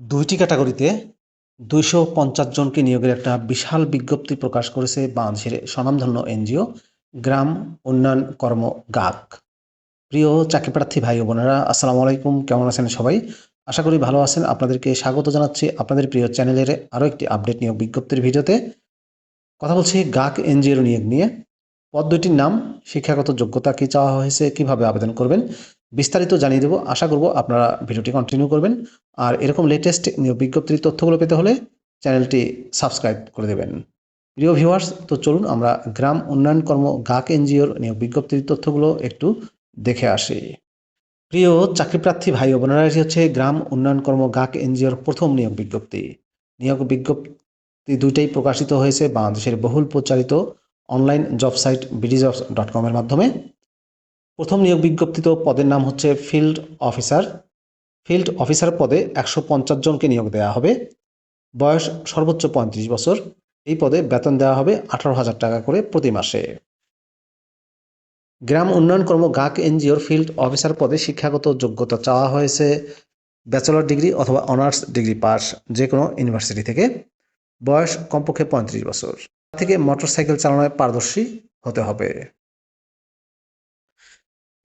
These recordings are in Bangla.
দুইটি ক্যাটাগরিতে দুইশো পঞ্চাশ জনকে নিয়োগের একটা বিশাল বিজ্ঞপ্তি প্রকাশ করেছে বাংলাদেশের স্বনামধন্য এনজিও, গ্রাম উন্নয়ন কর্ম গাক প্রিয় চাকরি প্রার্থী ভাই বোনেরা, আসসালামু আলাইকুম, কেমন আছেন সবাই? আশা করি ভালো আছেন। আপনাদেরকে স্বাগত জানাচ্ছি আপনাদের প্রিয় চ্যানেলের আরও একটি আপডেট নিয়োগ বিজ্ঞপ্তির ভিডিওতে। কথা বলছি গাক এনজিওর নিয়োগ নিয়ে। পদ দুইটির নাম, শিক্ষাগত যোগ্যতা কী চাওয়া হয়েছে, কীভাবে আবেদন করবেন বিস্তারিত জানিয়ে দেবো। আশা করব আপনারা ভিডিওটি কন্টিনিউ করবেন। আর এরকম লেটেস্ট বিজ্ঞপ্তির তথ্যগুলো পেতে হলে চ্যানেলটি সাবস্ক্রাইব করে দেবেন। প্রিয় ভিউয়ার্স তো চলুন আমরা গ্রাম উন্নয়ন কর্ম গাক এনজিওর নিয়োগ বিজ্ঞপ্তির তথ্যগুলো একটু দেখে আসি। প্রিয় চাকরিপ্রার্থী ভাই ও বোনেরা, এটি হচ্ছে গ্রাম উন্নয়ন কর্ম গাক এনজিওর প্রথম নিয়োগ বিজ্ঞপ্তি। নিয়োগ বিজ্ঞপ্তি দুইটাই প্রকাশিত হয়েছে বাংলাদেশের বহুল প্রচারিত online job site BD jobs dot কমের মাধ্যমে। প্রথম নিয়োগ বিজ্ঞপ্তিত পদের নাম হচ্ছে ফিল্ড অফিসার। ফিল্ড অফিসার পদে একশো পঞ্চাশ জনকে নিয়োগ দেওয়া হবে। বয়স সর্বোচ্চ পঁয়ত্রিশ বছর। এই পদে বেতন দেওয়া হবে আঠারো হাজার টাকা করে প্রতি মাসে। গ্রাম উন্নয়ন কর্ম গাক এনজিওর ফিল্ড অফিসার পদে শিক্ষাগত যোগ্যতা চাওয়া হয়েছে। ব্যাচেলর ডিগ্রি অথবা অনার্স ডিগ্রি পাস যে কোনো ইউনিভার্সিটি থেকে। বয়স কমপক্ষে পঁয়ত্রিশ বছর। থেকে মোটরসাইকেল চালানোয় পারদর্শী হতে হবে।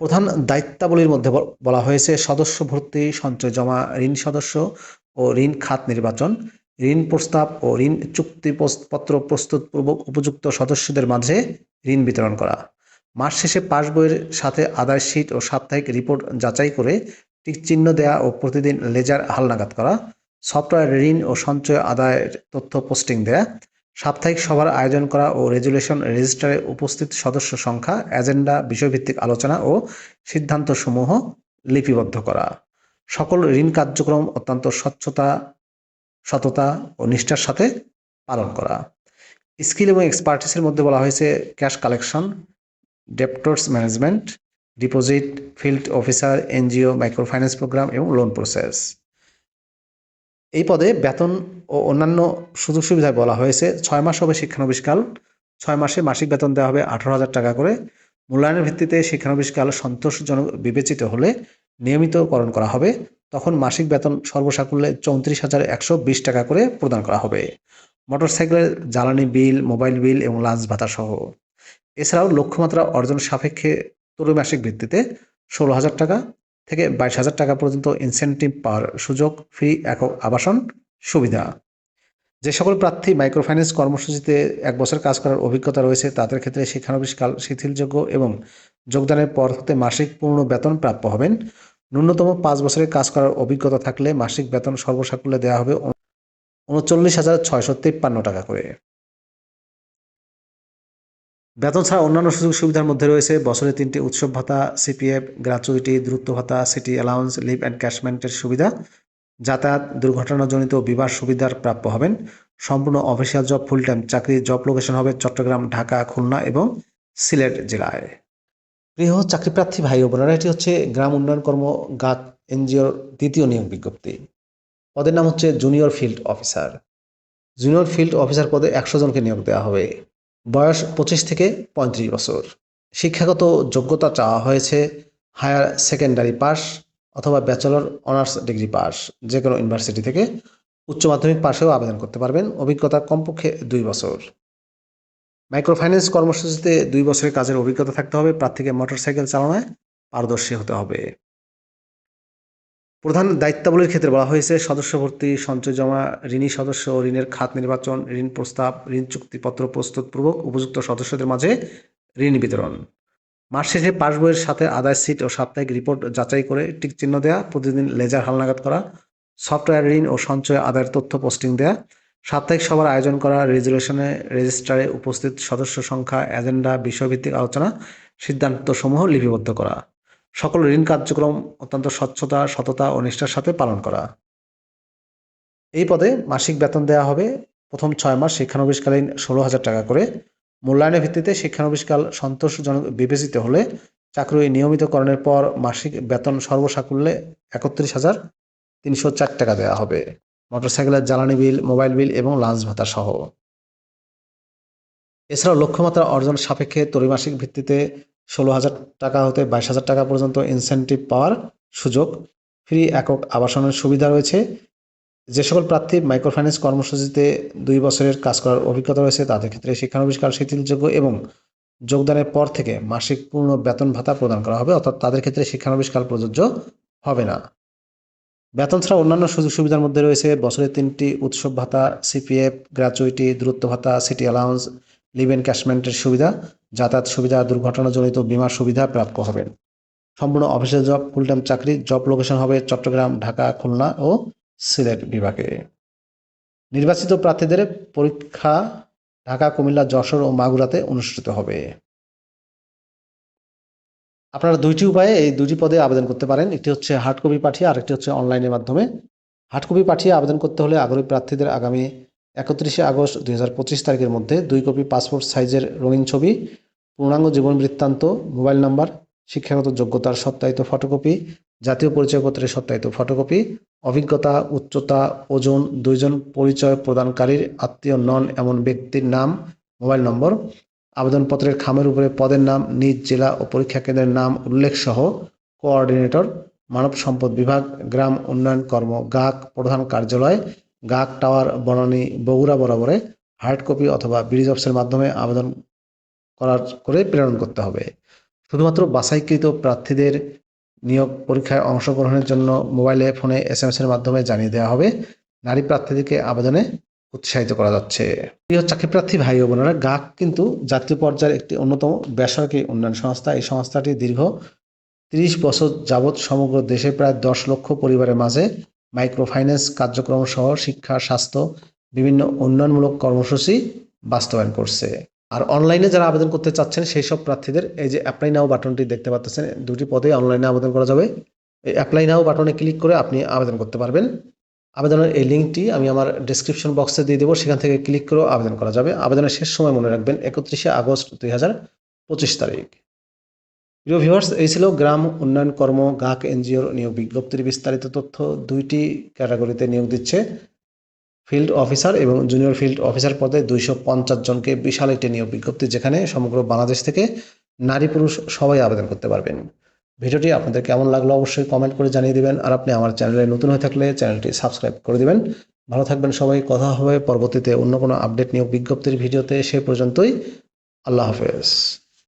প্রধান দায়িত্বাবলীর মধ্যে বল- হয়েছে সদস্য ভর্তি, সঞ্চয় জমা, ঋণ সদস্য ও ঋণ খাত নির্বাচন। ঋণ প্রস্তাব ও ঋণ চুক্তিপত্র প্রস্তুতপূর্বক উপযুক্ত সদস্যদের মাঝে ঋণ বিতরণ করা। মাস শেষে পাস বইয়ের সাথে আদায় শীট ও সাপ্তাহিক রিপোর্ট যাচাই করে টিক চিহ্ন দেয়া ও প্রতিদিন লেজার হালনাগাদ করা। সফটওয়্যার ঋণ ও সঞ্চয় আদায়ের তথ্য পোস্টিং দেয়া। সাপ্তাহিক সভার আয়োজন করা ও রেজুলেশন রেজিস্টারে উপস্থিত সদস্য সংখ্যা, এজেন্ডা, বিষয়ভিত্তিক আলোচনা ও সিদ্ধান্তসমূহ লিপিবদ্ধ করা। সকল ঋণ কার্যক্রম অত্যন্ত স্বচ্ছতা, সততা ও নিষ্ঠার সাথে পালন করা। স্কিল এবং এক্সপার্টিসের মধ্যে বলা হয়েছে cash collection, debtors management, deposit, field officer, NGO micro finance programme এবং লোন প্রসেস। এই পদে বেতন ও অন্যান্য সুযোগ সুবিধায় বলা হয়েছে। ছয় মাস হবে শিক্ষানবিশকাল ছয় মাসে মাসিক বেতন দেওয়া হবে আঠারো হাজার টাকা করে। মূল্যায়নের ভিত্তিতে শিক্ষানবিশকাল সন্তোষজনক বিবেচিত হলে নিয়মিতকরণ করা হবে। তখন মাসিক বেতন সর্বসাকুল্যে চৌত্রিশ হাজার একশো বিশ টাকা করে প্রদান করা হবে। মোটরসাইকেলের জ্বালানি বিল, মোবাইল বিল এবং লাঞ্চ ভাতা সহ। এছাড়াও লক্ষ্যমাত্রা অর্জন সাপেক্ষে ত্রৈমাসিক ভিত্তিতে ষোলো হাজার টাকা। থেকে বাইশ হাজার টাকা পর্যন্ত ইনসেন্টিভ পাওয়ার সুযোগ ফ্রি একক আবাসন সুবিধা। যে সকল প্রার্থী মাইক্রোফাইন্যান্স কর্মসূচিতে এক বছর কাজ করার অভিজ্ঞতা রয়েছে, তাদের ক্ষেত্রে শিক্ষানবিশকাল শিথিলযোগ্য এবং যোগদানের পর হতে মাসিক পূর্ণ বেতন প্রাপ্য হবেন। ন্যূনতম পাঁচ বছরের কাজ করার অভিজ্ঞতা থাকলে মাসিক বেতন সর্বসাকুল্যে দেওয়া হবে উনচল্লিশ হাজার ছয়শো তিপ্পান্ন টাকা করে। বেতন ছাড়া অন্যান্য সুযোগ সুবিধার মধ্যে রয়েছে। বছরে তিনটি উৎসব ভাতা সিপিএফ গ্র্যাচুইটি দ্রুত ভাতা, সিটি অ্যালাউন্স, লিভ অ্যান্ড ক্যাশমেন্টের সুবিধা, যাতায়াত, দুর্ঘটনাজনিত বিবাহ সুবিধার প্রাপ্য হবেন। সম্পূর্ণ অফিসিয়াল জব ফুল টাইম চাকরি, জব লোকেশন হবে চট্টগ্রাম, ঢাকা, খুলনা এবং সিলেট জেলায়। প্রিয় চাকরিপ্রার্থী ভাই বোনেরা, এটি হচ্ছে গ্রাম উন্নয়ন কর্ম গাত এনজিওর দ্বিতীয় নিয়োগ বিজ্ঞপ্তি। পদের নাম হচ্ছে junior field officer. Junior field officer পদে একশো জনকে নিয়োগ দেওয়া হবে। বয়স পঁচিশ থেকে পঁয়ত্রিশ বছর। শিক্ষাগত যোগ্যতা চাওয়া হয়েছে হায়ার সেকেন্ডারি পাস অথবা ব্যাচেলর অনার্স ডিগ্রি পাস। যে কোনো ইউনিভার্সিটি থেকে উচ্চ মাধ্যমিক পাশেও আবেদন করতে পারবেন। অভিজ্ঞতা কমপক্ষে দুই বছর। মাইক্রোফাইন্যান্স কর্মসূচিতে দুই বছরের কাজের অভিজ্ঞতা থাকতে হবে। প্রার্থীকে মোটরসাইকেল চালানোয় পারদর্শী হতে হবে। প্রধান দায়িত্বাবলীর ক্ষেত্রে বলা হয়েছে, সদস্য ভর্তি, সঞ্চয় জমা, ঋণী সদস্য ও ঋণের খাত নির্বাচন, ঋণ প্রস্তাব, ঋণ চুক্তিপত্র প্রস্তুত প্রস্তুতপূর্বক উপযুক্ত সদস্যদের মাঝে ঋণ বিতরণ। মাস শেষে পাস বইয়ের সাথে আদায় সিট ও সাপ্তাহিক রিপোর্ট যাচাই করে টিক চিহ্ন দেওয়া প্রতিদিন লেজার হালনাগাদ করা, সফটওয়্যার ঋণ ও সঞ্চয় আদায়ের তথ্য পোস্টিং দেওয়া সাপ্তাহিক সভার আয়োজন করা, রেজুলেশনে রেজিস্ট্রারে উপস্থিত সদস্য সংখ্যা, এজেন্ডা, বিষয়ভিত্তিক আলোচনা, সিদ্ধান্তসমূহ লিপিবদ্ধ করা। সকল ঋণ কার্যক্রম অত্যন্ত স্বচ্ছতা, সততা ও নিষ্ঠার সাথে পালন করা। এই পদে মাসিক বেতন দেওয়া হবে প্রথম ছয় মাস শিক্ষানবিশকালীন ষোলো হাজার টাকা করে। মূল্যায়নের ভিত্তিতে শিক্ষানবিশকাল সন্তোষজনক বিবেচিত হলে চাকরি নিয়মিতকরণের পর মাসিক বেতন সর্বসাকুল্যে একত্রিশ হাজার তিনশো চার টাকা দেওয়া হবে। মোটরসাইকেলের জ্বালানি বিল, মোবাইল বিল এবং লাঞ্চ ভাতা সহ। এছাড়াও লক্ষ্যমাত্রা অর্জন সাপেক্ষে ত্রৈমাসিক ভিত্তিতে ষোলো হাজার টাকা হতে বাইশ হাজার টাকা পর্যন্ত ইনসেন্টিভ পাওয়ার সুযোগ। ফ্রি একক আবাসনের সুবিধা রয়েছে। যে সকল প্রার্থী মাইক্রোফাইন্যান্স কর্মসূচিতে দুই বছরের কাজ করার অভিজ্ঞতা রয়েছে, তাদের ক্ষেত্রে শিক্ষানবিষ্কার, শিথিলযোগ্য এবং যোগদানের পর থেকে মাসিক পূর্ণ বেতন ভাতা প্রদান করা হবে, অর্থাৎ তাদের ক্ষেত্রে শিক্ষানবিষ্কার প্রযোজ্য হবে না। বেতন ছাড়া অন্যান্য সুযোগ সুবিধার মধ্যে রয়েছে বছরে তিনটি উৎসব ভাতা সিপিএফ গ্র্যাচুইটি দূরত্ব ভাতা সিটি অ্যালাউন্স লিভ ইন ক্যাশমেন্টের সুবিধা। যাতায়াত সুবিধা, দুর্ঘটনাজনিত বীমার সুবিধা প্রাপ্য হবেন। সম্পূর্ণ অফিসিয়াল জব ফুল টাইম চাকরি জব লোকেশন হবে চট্টগ্রাম, ঢাকা, খুলনা ও সিলেট বিভাগে। নির্বাচিত প্রার্থীদের পরীক্ষা ঢাকা, কুমিল্লা, যশোর ও মাগুরাতে অনুষ্ঠিত হবে। আপনারা দুইটি উপায়ে এই দুটি পদে আবেদন করতে পারেন। একটি হচ্ছে হার্ড কপি পাঠিয়ে, আরেকটি হচ্ছে অনলাইনের মাধ্যমে। হার্ড কপি পাঠিয়ে আবেদন করতে হলে আগ্রহী প্রার্থীদের আগামী একত্রিশে আগস্ট দুই হাজার পঁচিশ তারিখের মধ্যে দুই কপি পাসপোর্ট সাইজের রঙিন ছবি পূর্ণাঙ্গ জীবন বৃত্তান্ত, মোবাইল নাম্বার, শিক্ষাগত যোগ্যতার সত্যায়িত ফটোকপি, জাতীয় পরিচয়পত্রের সত্যায়িত ফটোকপি, অভিজ্ঞতা, উচ্চতা, ওজন, দুইজন পরিচয় প্রদানকারীর আত্মীয়, নন এমন ব্যক্তির নাম, মোবাইল নম্বর, আবেদনপত্রের খামের উপরে পদের নাম, নিজ জেলা ও পরীক্ষা কেন্দ্রের নাম উল্লেখ সহ, কোঅর্ডিনেটর, মানব সম্পদ বিভাগ, গ্রাম উন্নয়ন কর্ম গাক প্রধান কার্যালয় গাক টাওয়ার, বনানী, বগুড়া বরাবরে, হার্ড কপি অথবা ব্রিজ অফিসের মাধ্যমে আবেদন করার করে প্রেরণ করতে হবে। শুধুমাত্র বাছাইকৃত প্রার্থীদের নিয়োগ পরীক্ষায় অংশগ্রহণের জন্য মোবাইলে, ফোনে এস এম এর মাধ্যমে জানিয়ে দেওয়া হবে। নারী প্রার্থীদেরকে আবেদনে উৎসাহিত করা যাচ্ছে। প্রিয় চাকরি প্রার্থী ভাই ও বোনেরা গাক কিন্তু জাতীয় পর্যায়ের একটি অন্যতম বেসরকারি উন্নয়ন সংস্থা। এই সংস্থাটি দীর্ঘ তিরিশ বছর যাবৎ সমগ্র দেশে প্রায় দশ লক্ষ পরিবারের মাঝে মাইক্রো ফাইন্যান্স কার্যক্রম সহ শিক্ষা, স্বাস্থ্য, বিভিন্ন উন্নয়নমূলক কর্মসূচি বাস্তবায়ন করছে। আর অনলাইনে যারা আবেদন করতে চাচ্ছেন সেই সব প্রার্থীদের এই যে অ্যাপ্লাই নাও বাটনটি দেখতে পাচ্ছেন, দুটি পদে অনলাইনে আবেদন করা যাবে। এই অ্যাপ্লাই নাও বাটনে ক্লিক করে আপনি আবেদন করতে পারবেন। আবেদনের এই লিঙ্কটি আমি আমার ডিসক্রিপশন বক্সে দিয়ে দেবো, সেখান থেকে ক্লিক করেও আবেদন করা যাবে। আবেদনের শেষ সময় মনে রাখবেন, একত্রিশে আগস্ট দুই হাজার পঁচিশ তারিখ। প্রিয় ভিউয়ার্স এই ছিল গ্রাম উন্নয়ন কর্ম গাক এনজিওর নিয়োগ বিজ্ঞপ্তির বিস্তারিত তথ্য। দুইটি ক্যাটাগরিতে নিয়োগ দিচ্ছে। ফিল্ড অফিসার এবং জুনিয়র ফিল্ড অফিসার পদে দুইশো পঞ্চাশ জনকে বিশাল একটি নিয়োগ বিজ্ঞপ্তি যেখানে সমগ্র বাংলাদেশ থেকে নারী পুরুষ সবাই আবেদন করতে পারবেন। ভিডিওটি আপনাদের কেমন লাগল অবশ্যই কমেন্ট করে জানিয়ে দিবেন আর আপনি আমার চ্যানেলে নতুন হয়ে থাকলে চ্যানেলটি সাবস্ক্রাইব করে দিবেন। ভালো থাকবেন সবাই, কথা হবে পরবর্তীতে অন্য কোনো আপডেট নিয়োগ বিজ্ঞপ্তির ভিডিওতে, সে পর্যন্তই। আল্লাহ হাফেজ।